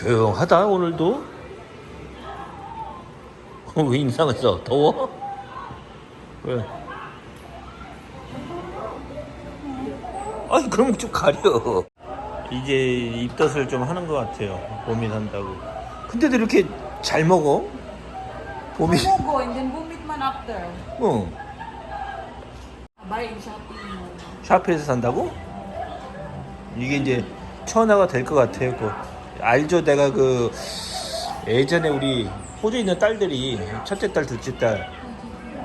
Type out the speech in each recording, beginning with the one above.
조용하다 오늘도. 어, 왜 인상했어? 더워? 왜? 아니 그럼 좀 가려. 이제 입덧을 좀 하는 것 같아요. 고민한다고. 근데도 이렇게 잘 먹어? 봄이. Go and then vomit after. 어. Mo. 샤프에서 산다고? 이게 이제 천하가 될 것 같아요. 그 알죠? 내가 그 예전에 우리 호주에 있는 딸들이 첫째 딸, 둘째 딸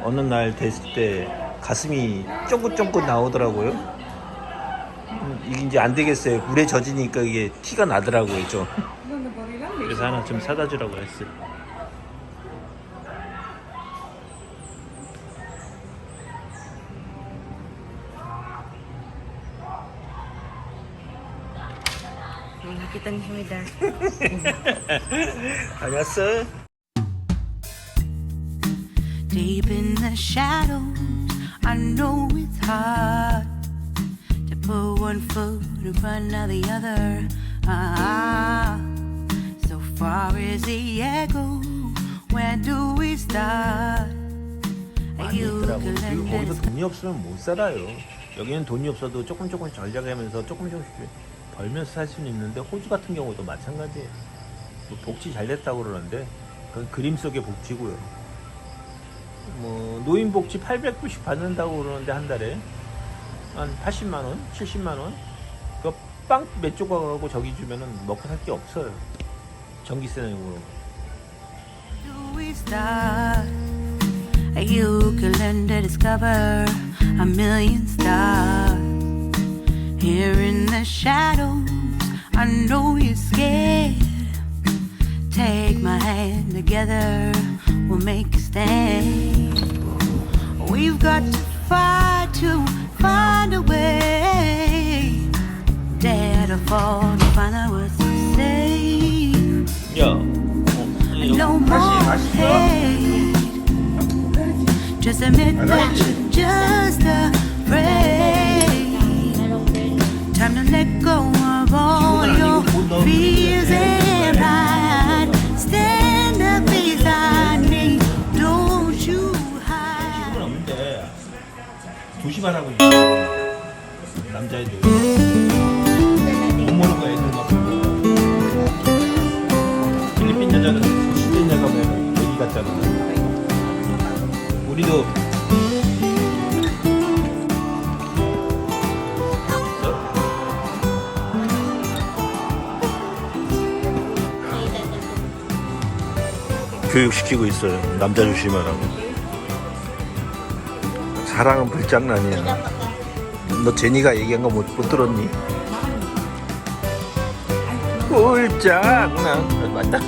어느 날 됐을 때 가슴이 쫑긋쫑긋 나오더라고요. 음, 이게 이제 안 되겠어요. 물에 젖으니까 이게 티가 나더라고요. 좀. 그래서 하나 좀 사다 주라고 했어요. Kami dar. 다녔어? Deep in the shadows, I know it's hard to put one foot in front of the other. Ah, so far as the echo, where do we start? 많이 You 있더라고. 그리고 거기서 돈이 없으면 못 살아요. 여기는 돈이 없어도 조금 조금 전략하면서 조금 조금씩 벌면서 살 수는 있는데 호주 같은 경우도 마찬가지예요. 뭐 복지 잘 됐다고 그러는데 그건 그림 속의 복지고요. 뭐 노인 복지 800불씩 받는다고 그러는데 한 달에 한 80만 원, 70만 원. 그 빵 몇 조각하고 저기 주면은 먹고 살 게 없어요. 전기세 내고. do we start? You could learn to discover a million stars. Here in the shadows, I know you're scared. Take my hand together, we'll make a stand. We've got to fight to find a way. Dare to fall to find out what to say. Yo. No more hate. Just admit that you're just afraid. 2시만 하고 있어. 남자애들. 못 거야 애들 막 필리핀 여자는 시드니 가면 애기 같잖아. 우리도. 교육시키고 있어요. 남자 조심하라고 사랑은 불장난이야. 너 제니가 얘기한 거 못 못 들었니? 불장난 맞다.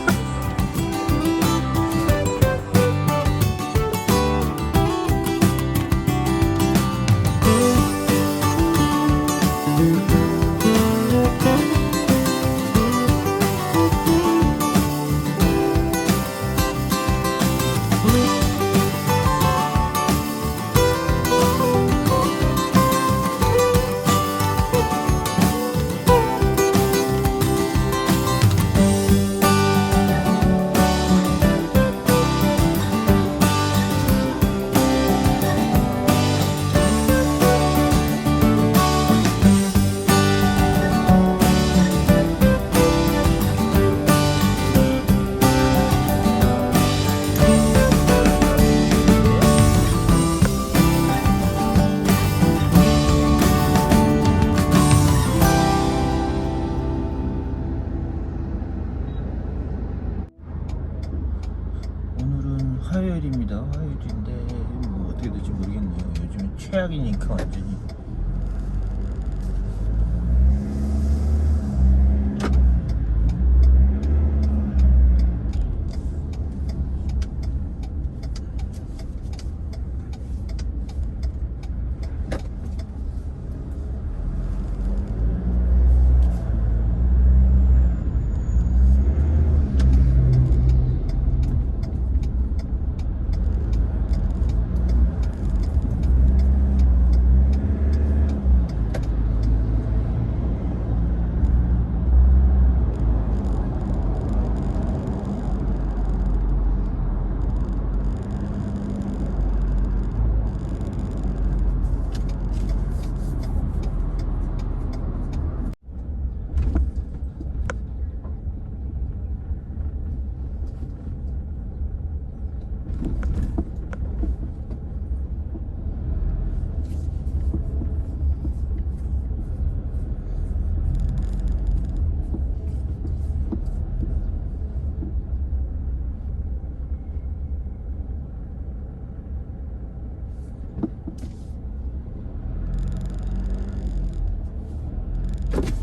you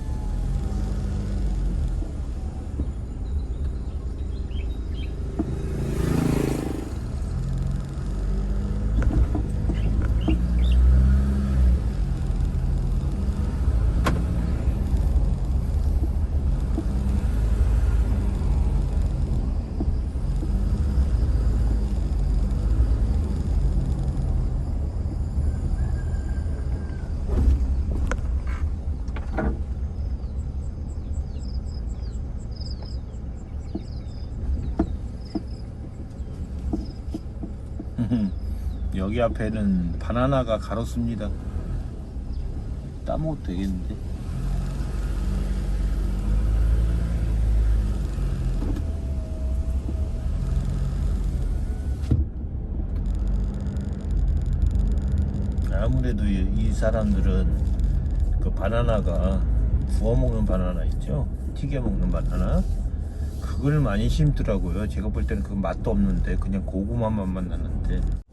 여기 앞에는 바나나가 가로수입니다. 따먹어도 되겠는데? 아무래도 이, 이 사람들은 그 바나나가 구워 먹는 바나나 있죠? 튀겨 먹는 바나나? 그걸 많이 심더라고요. 제가 볼 때는 그 맛도 없는데 그냥 고구마만 만났는데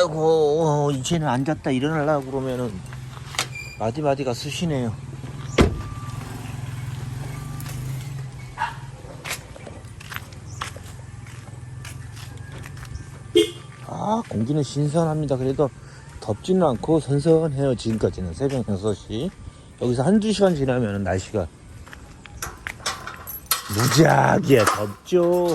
아이고 이제는 앉았다 일어나려고 그러면은 마디마디가 쑤시네요 아 공기는 신선합니다. 그래도 덥지는 않고 선선해요. 지금까지는 새벽 6시 여기서 한두 시간 지나면 날씨가 무지하게 덥죠.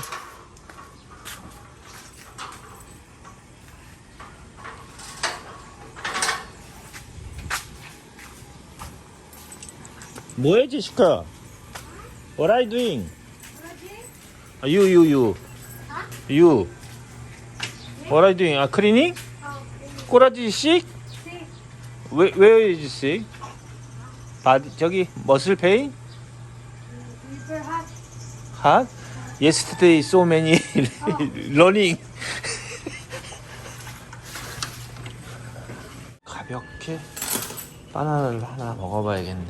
뭐해 제시카? What are you doing? 아, You you you. You What are you doing? 아 cleaning? 꼬라지 sick? Where, where is sick? 바디 저기 머슬 페인? Hot? Yesterday so many running 가볍게 바나나를 하나 먹어봐야겠네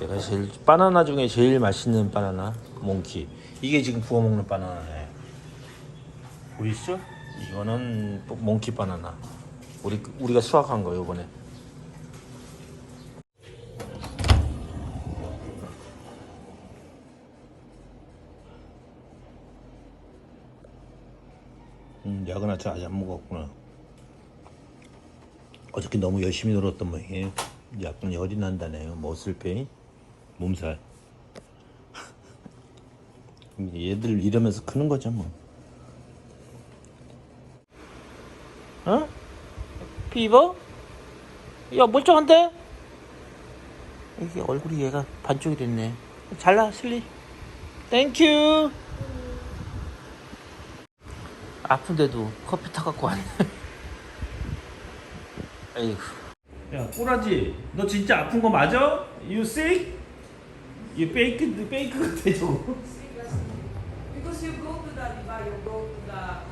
내가 제일 바나나 중에 제일 맛있는 바나나 몽키 이게 지금 구워 먹는 바나나네 보이시죠? 이거는 또 몽키 바나나. 우리 우리가 수확한 거 요번에. 음 야근아차 아직 안 먹었구나. 어저께 너무 열심히 놀았던 모양이에요 약간 열이 난다네요? 머슬페인 몸살. 얘들 이러면서 크는 거죠 뭐 피버? 야 멀쩡한데? 이게 얼굴이 얘가 반쪽이 됐네 잘라 슬리 땡큐 아픈데도 커피 타갖고 왔네 에이구 야 꼬라지 너 진짜 아픈 거 맞아? You sick? You fake, fake 같아 저거 Because you go to the, you go to the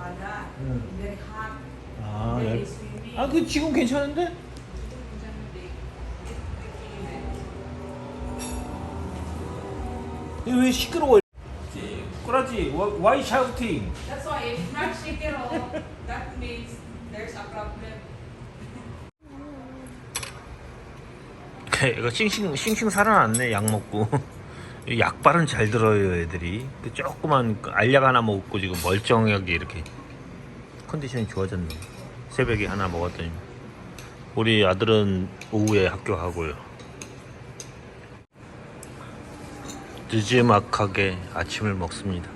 Mm. very hot, 아, very. 아, 그 지금 괜찮은데? 이거 왜 시끄러워? 꼬라지, why shouting? That's why if not shikiro, that means there's a problem. 이거 싱싱 싱싱 살아났네 약 먹고 이 약발은 잘 들어요 애들이 그 조그만 그 알약 하나 먹고 지금 멀쩡하게 이렇게 컨디션이 좋아졌네 새벽에 하나 먹었더니 우리 아들은 오후에 학교 가고요. 늦지막하게 아침을 먹습니다